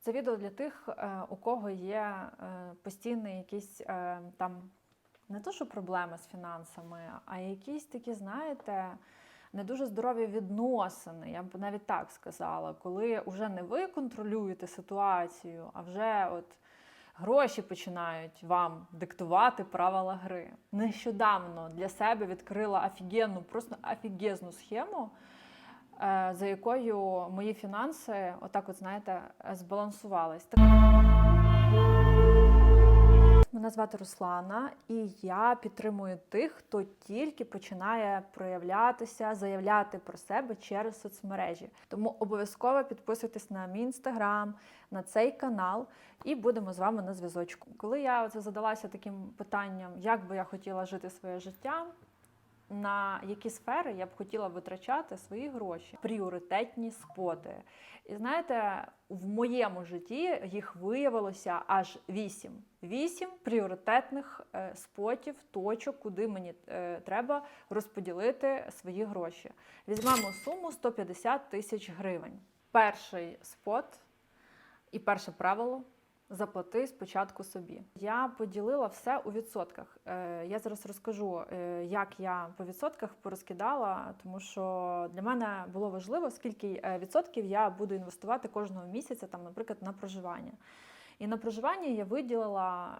Це відео для тих, е, у кого є е, постійний якісь е, там не то, що проблеми з фінансами, а якісь такі, знаєте, не дуже здорові відносини, я б навіть так сказала, коли вже не ви контролюєте ситуацію, а вже от гроші починають вам диктувати правила гри. Нещодавно для себе відкрила офігенну, просто офігезну схему, за якою мої фінанси, отак, от знаєте, збалансувались. Мене звати Руслана, і я підтримую тих, хто тільки починає проявлятися, заявляти про себе через соцмережі. Тому обов'язково підписуйтесь на мій інстаграм, на цей канал, і будемо з вами на зв'язочку. Коли я оце задалася таким питанням, як би я хотіла жити своє життя, на які сфери я б хотіла витрачати свої гроші, пріоритетні споти. І знаєте, в моєму житті їх виявилося аж вісім. Вісім пріоритетних е, спотів, точок, куди мені е, треба розподілити свої гроші. Візьмемо суму 150 тисяч гривень. Перший спот і перше правило. Заплати спочатку собі. Я поділила все у відсотках. Е, Я зараз розкажу, е, як я по відсотках порозкидала, тому що для мене було важливо, скільки е, відсотків я буду інвестувати кожного місяця, там, наприклад, на проживання. І на проживання я виділила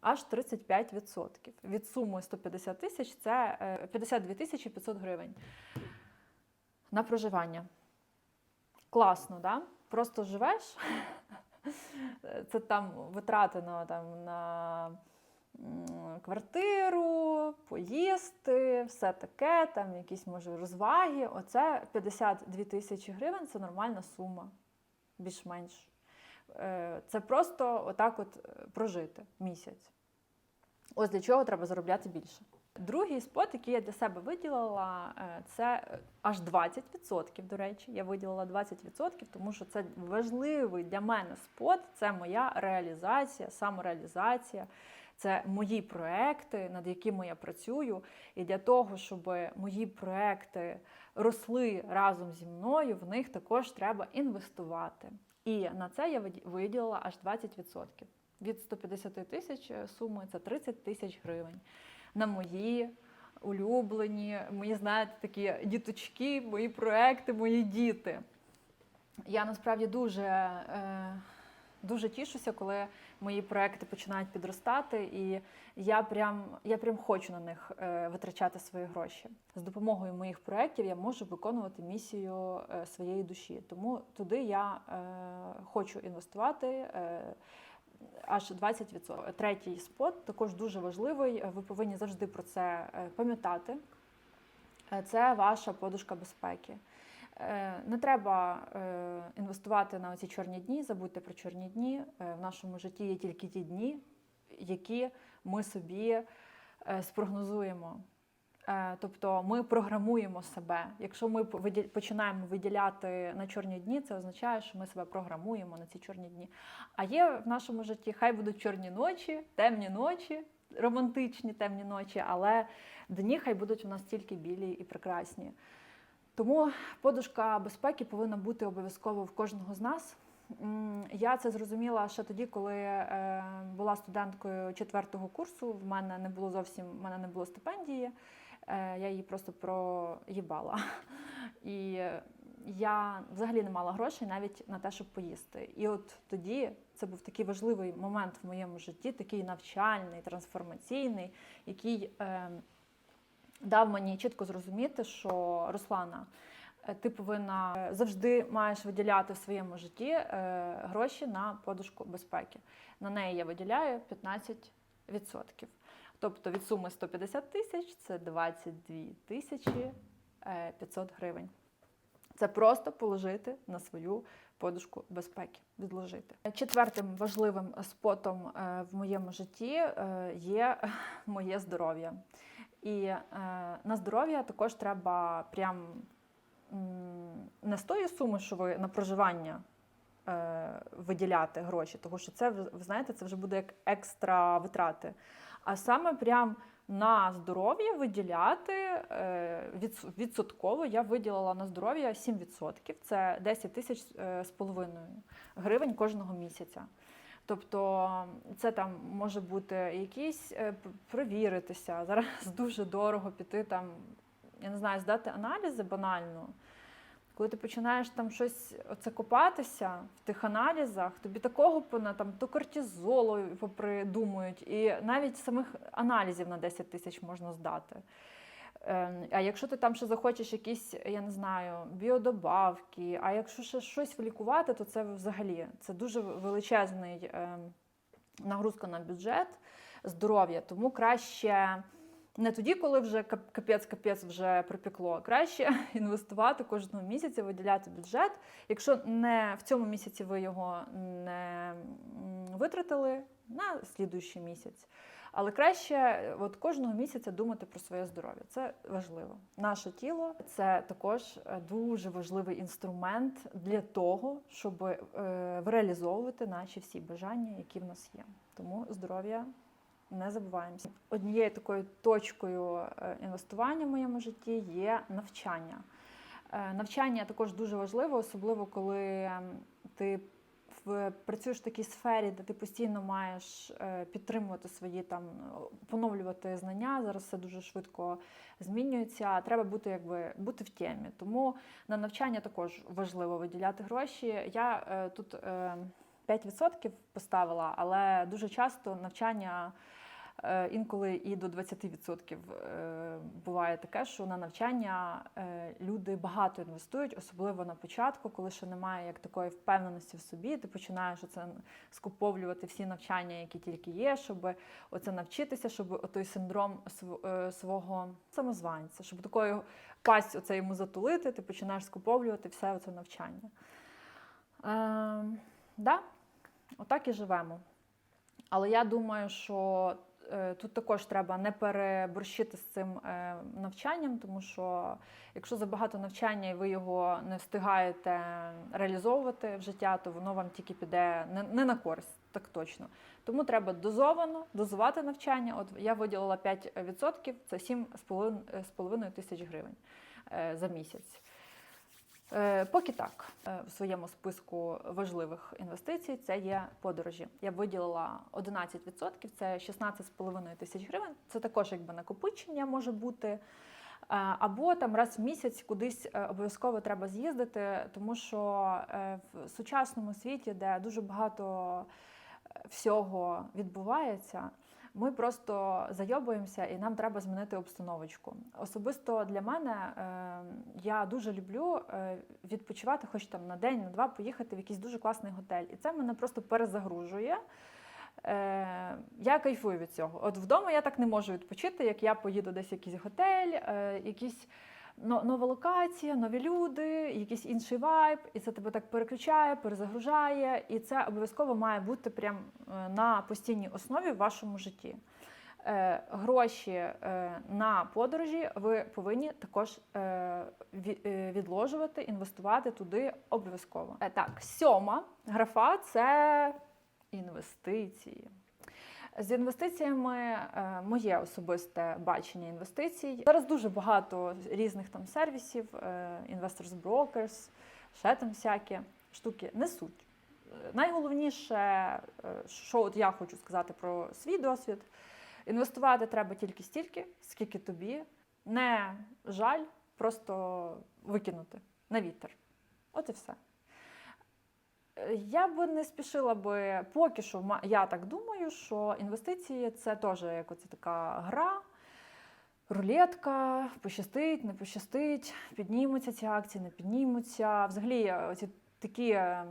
аж 35%. Від суми 150 тисяч це е, 52 тисячі 500 гривень. На проживання. Класно, да? Просто живеш. Це там витрати на, там, на квартиру, поїсти, все таке, там якісь може розваги. Оце 52 тисячі гривень це нормальна сума, більш-менш. Е, Це просто отак от е, прожити місяць. Ось для чого треба заробляти більше. Другий спот, який я для себе виділила, е, це е, аж 20%, до речі. Я виділила 20%, тому що це важливий для мене спот, це моя реалізація, самореалізація, це мої проекти, над якими я працюю. І для того, щоб мої проекти росли разом зі мною, в них також треба інвестувати. І на це я виділила аж 20%. Від 150 тисяч е, суми це 30 тисяч гривень на мої улюблені, мої, знаєте, такі діточки, мої проекти, мої діти. Я насправді дуже, е, дуже тішуся, коли мої проекти починають підростати, і я прям, я прям хочу на них е, витрачати свої гроші. З допомогою моїх проєктів я можу виконувати місію е, своєї душі. Тому туди я хочу інвестувати. Е, аж 20%. Третій спот також дуже важливий. Ви повинні завжди про це е, пам'ятати. Е, Це ваша подушка безпеки. Е, Не треба е, інвестувати на ці чорні дні, забудьте про чорні дні. Е, В нашому житті є тільки ті дні, які ми собі е, спрогнозуємо. Е, Тобто ми програмуємо себе. Якщо ми починаємо виділяти на чорні дні, це означає, що ми себе програмуємо на ці чорні дні. А є в нашому житті, хай будуть чорні ночі, темні ночі, романтичні темні ночі, але дні хай будуть у нас тільки білі і прекрасні. Тому подушка безпеки повинна бути обов'язково в кожного з нас. Я це зрозуміла ще тоді, коли е, була студенткою четвертого курсу. В мене не було зовсім в мене не було стипендії. Е, Я її просто проїбала. І я взагалі не мала грошей навіть на те, щоб поїсти. І от тоді це був такий важливий момент в моєму житті, такий навчальний, трансформаційний, який е, дав мені чітко зрозуміти, що Руслана, е, ти повинна завжди маєш виділяти в своєму житті е, гроші на подушку безпеки. На неї я виділяю 15%. Тобто від суми 150 тисяч це 22 тисячі е, 500 гривень. Це просто положити на свою подушку безпеки, відложити. Четвертим важливим спотом е, в моєму житті е, є моє здоров'я. І е, на здоров'я також треба прям не з тої суми, що ви на проживання е, виділяти гроші, тому що це, ви знаєте, це вже буде як екстра витрати. А саме прям на здоров'я виділяти е, відсотково. Я виділила на здоров'я 7%. Це 10 тисяч е, з половиною гривень кожного місяця. Тобто це там може бути якісь е, провіритися. Зараз дуже дорого піти там, я не знаю, здати аналізи банально. Коли ти починаєш там щось оце копатися в тих аналізах, тобі такого пона, там то кортизолу попридумують, і навіть самих аналізів на 10 тисяч можна здати. Ем, А якщо ти там ще захочеш якісь, я не знаю, біодобавки, а якщо ще щось лікувати, то це взагалі це дуже величезний ем, нагрузка на бюджет здоров'я. Тому краще не тоді, коли вже кап- капець-капець вже припекло. Краще інвестувати кожного місяця, виділяти бюджет. Якщо не в цьому місяці ви його не витратили на слідуючий місяць. Але краще от кожного місяця думати про своє здоров'я. Це важливо. Наше тіло це також е, дуже важливий інструмент для того, щоб е, реалізовувати наші всі бажання, які в нас є. Тому здоров'я не забуваємося. Однією такою точкою е, інвестування в моєму житті є навчання. Е, Навчання також дуже важливо, особливо коли ем, ти працюєш в такій сфері, де ти постійно маєш е, підтримувати свої там, поновлювати знання. Зараз все дуже швидко змінюється. Треба бути якби бути в темі. Тому на навчання також важливо виділяти гроші. Я тут е, 5% поставила, але дуже часто навчання. Е, Інколи і до 20% е, буває таке, що на навчання е, люди багато інвестують, особливо на початку, коли ще немає як такої впевненості в собі. Ти починаєш оце скуповлювати всі навчання, які тільки є, щоб оце навчитися, щоб той синдром свого самозванця, щоб такою пасть оце йому затулити, ти починаєш скуповлювати все це навчання. Е, да, отак і живемо. Але я думаю, що тут також треба не переборщити з цим е, навчанням, тому що якщо забагато навчання і ви його не встигаєте реалізовувати в життя, то воно вам тільки піде не, не на користь, так точно. Тому треба дозовано дозувати навчання. От я виділила 5%, це 7,5 тисяч гривень е, за місяць. Е, Поки так, Е, в своєму списку важливих інвестицій це є подорожі. Я виділила 11%, це 16,5 тисяч гривень. Це також якби накопичення може бути. Е, Або там раз в місяць кудись обов'язково треба з'їздити, тому що в сучасному світі, де дуже багато всього відбувається, ми просто зайобуємося і нам треба змінити обстановочку. Особисто для мене е, я дуже люблю е, відпочивати, хоч там на день, на два, поїхати в якийсь дуже класний готель. І це мене просто перезагружує. Е, я кайфую від цього. От вдома я так не можу відпочити, як я поїду десь в якийсь готель, якісь нова локація, нові люди, якийсь інший вайб, і це тебе так переключає, перезагружає, і це обов'язково має бути прям е, на постійній основі в вашому житті. Е, Гроші е, на подорожі ви повинні також відложувати, інвестувати туди обов'язково. Так, сьома графа це інвестиції. З інвестиціями е, моє особисте бачення інвестицій. Зараз дуже багато різних там сервісів, е, Investors Brokers, ще там всякі штуки несуть. Е, Найголовніше, що от я хочу сказати про свій досвід, інвестувати треба тільки стільки, скільки тобі. Не жаль, просто викинути на вітер. От і все. Е, Я би не спішила би поки що, я так думаю, що інвестиції це теж як оце така гра, рулетка, пощастить, не пощастить, піднімуться ці акції, не піднімуться. Взагалі, е, ці такі е,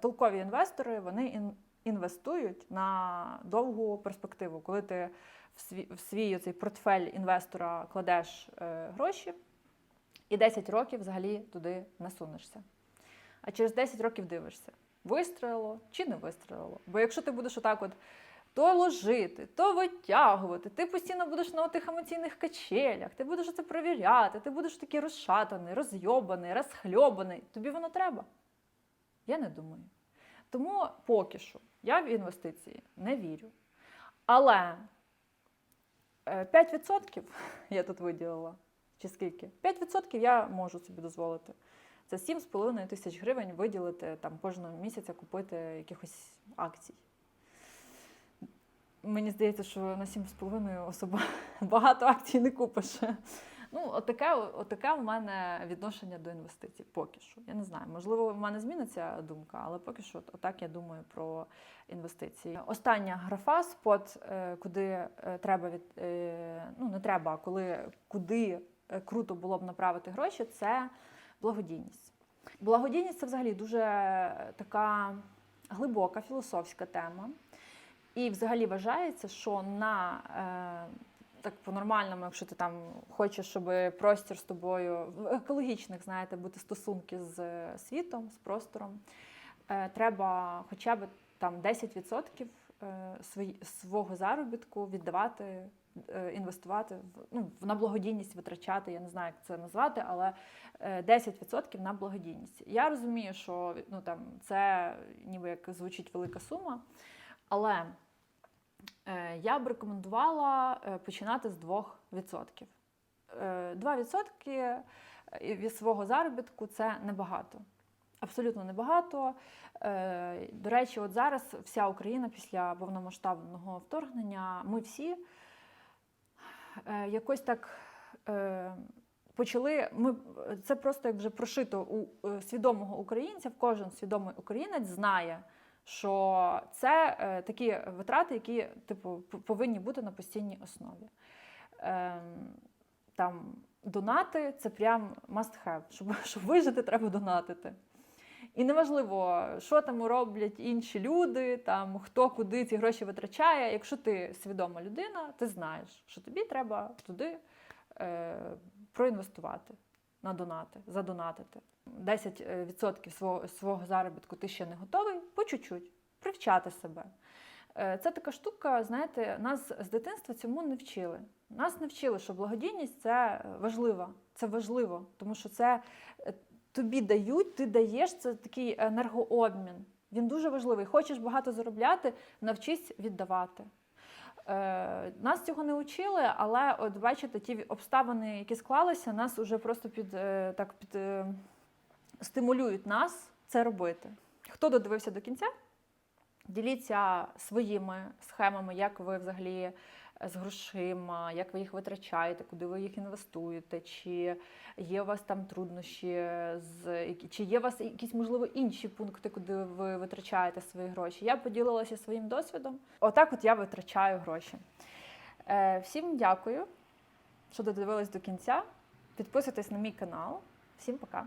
толкові інвестори вони інвестують на довгу перспективу. Коли ти в свій, в свій цей портфель інвестора кладеш гроші, і 10 років взагалі туди не сунешся. А через 10 років дивишся, вистрелило чи не вистрелило. Бо якщо ти будеш отак от то ложити, то витягувати, ти постійно будеш на тих емоційних качелях, ти будеш це провіряти, ти будеш такий розшатаний, розйобаний, розхльобаний. Тобі воно треба? Я не думаю. Тому поки що я в інвестиції не вірю. Але Е, 5% я тут виділила. Чи скільки? 5% я можу собі дозволити. Це 7,5 тисяч гривень виділити там кожного місяця купити якихось акцій. Мені здається, що на 7,5 особа багато акцій не купиш. Ну, отаке, отаке у мене відношення до інвестицій поки що. Я не знаю, можливо, в мене зміниться думка, але поки що отак я думаю про інвестиції. Остання графа спот, е, куди е, треба від е, ну не треба, коли куди круто було б направити гроші, це благодійність. Благодійність це взагалі дуже така глибока філософська тема. І взагалі вважається, що на е, так по-нормальному, якщо ти там хочеш, щоб простір з тобою в екологічних, знаєте, бути стосунки з е, світом, з простором, е, треба хоча б там 10% е, свого заробітку віддавати, інвестувати в, ну, на благодійність, витрачати. Я не знаю, як це назвати, але е, 10% на благодійність. Я розумію, що ну, там, це ніби як звучить велика сума, але е, я б рекомендувала е, починати з 2%. Е, 2% від свого заробітку це небагато. Абсолютно небагато. Е, До речі, от зараз вся Україна після повномасштабного вторгнення, ми всі е, якось так е, почали. Ми, це просто як вже прошито у е, свідомого українця. Кожен свідомий українець знає, що це е, такі витрати, які типу, повинні бути на постійній основі. Ем, там донати це прям must have. Щоб, щоб вижити, треба донатити. І неважливо, що там роблять інші люди, там хто куди ці гроші витрачає. Якщо ти свідома людина, ти знаєш, що тобі треба туди е, проінвестувати на донати, задонатити. 10% свого, свого заробітку ти ще не готовий, по чуть-чуть, привчати себе. Е, Це така штука, знаєте, нас з дитинства цьому не вчили. Нас не вчили, що благодійність це важливо. Це важливо, тому що це е, тобі дають, ти даєш це такий енергообмін. Він дуже важливий. Хочеш багато заробляти, навчись віддавати. Е, нас цього не вчили, але от бачите, ті обставини, які склалися, нас уже просто під е, так під е, стимулюють нас це робити. Хто додивився до кінця? Діліться своїми схемами, як ви взагалі з грошима, як ви їх витрачаєте, куди ви їх інвестуєте, чи є у вас там труднощі, чи є у вас якісь, можливо, інші пункти, куди ви витрачаєте свої гроші. Я поділилася своїм досвідом. Отак от я витрачаю гроші. Е, Всім дякую, що додивились до кінця. Підписуйтесь на мій канал. Всім пока!